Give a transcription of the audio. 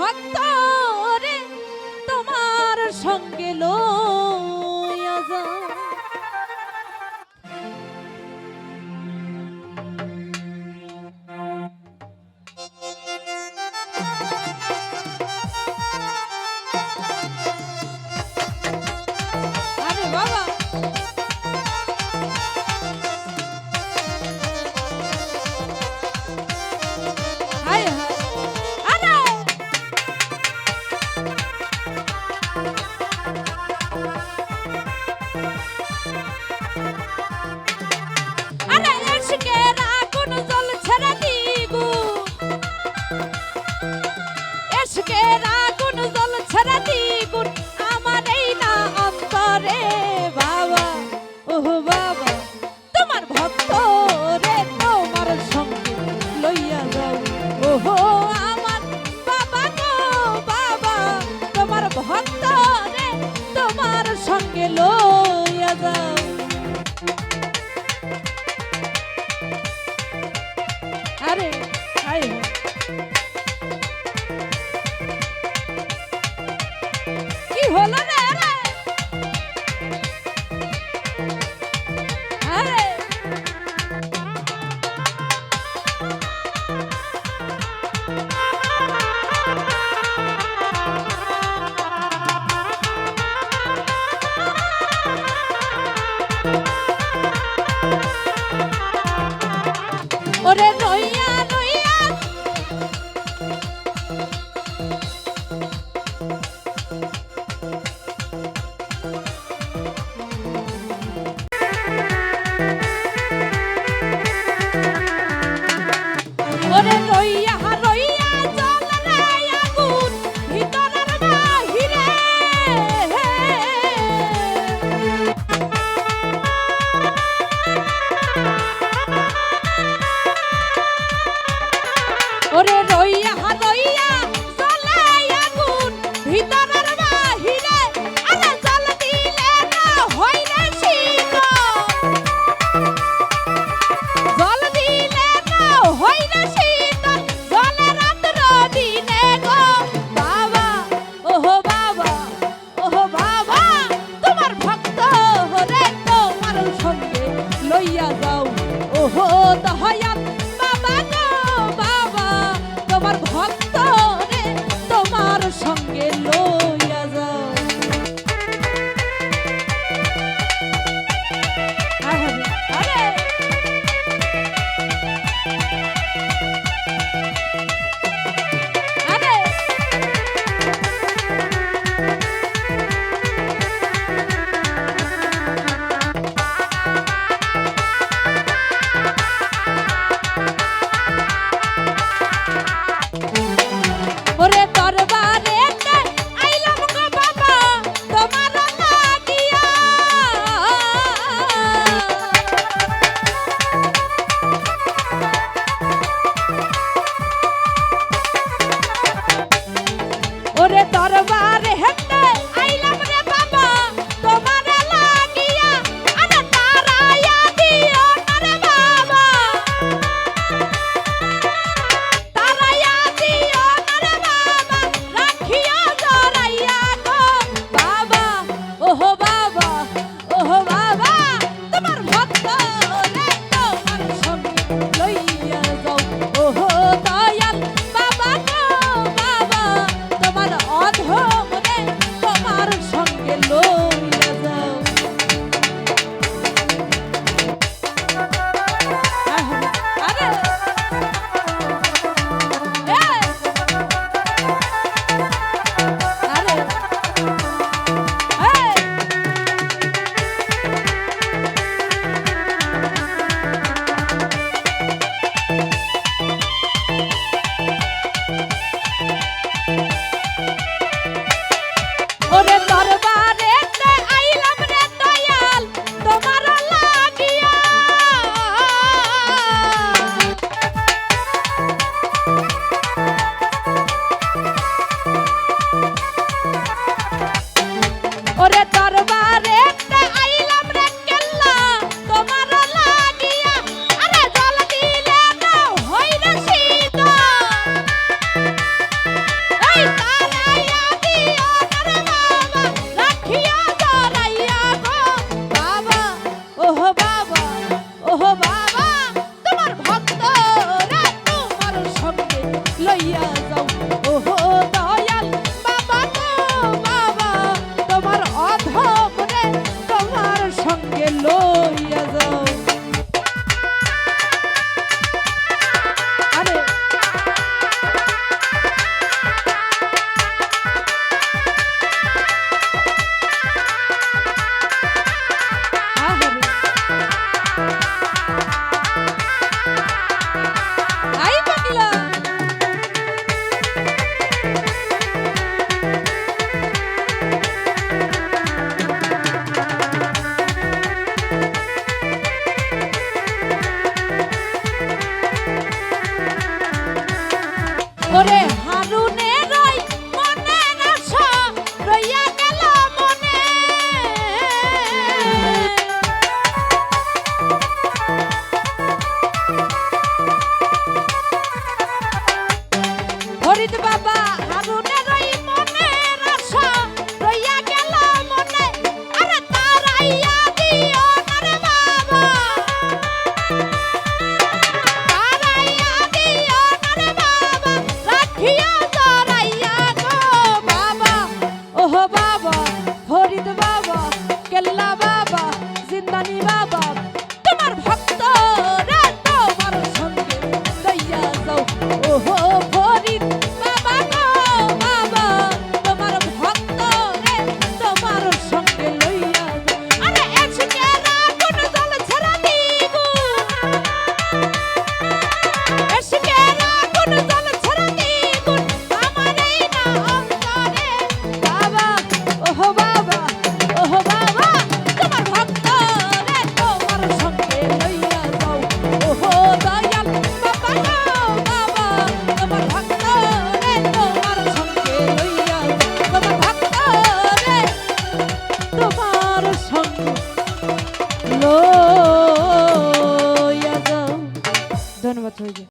হত্যা ইশকের আগুন জ্বলছে রে দ্বিগুণ আমার এই না অন্তরে বাবা, ওহ বাবা। তোমার ভক্ত রে তোমার সঙ্গে লইয়া যাও। ওহ আমার বাবা গো বাবা, তোমার ভক্ত রে তোমার সঙ্গে লই ওরে রইয়া তোমার ভক্ত।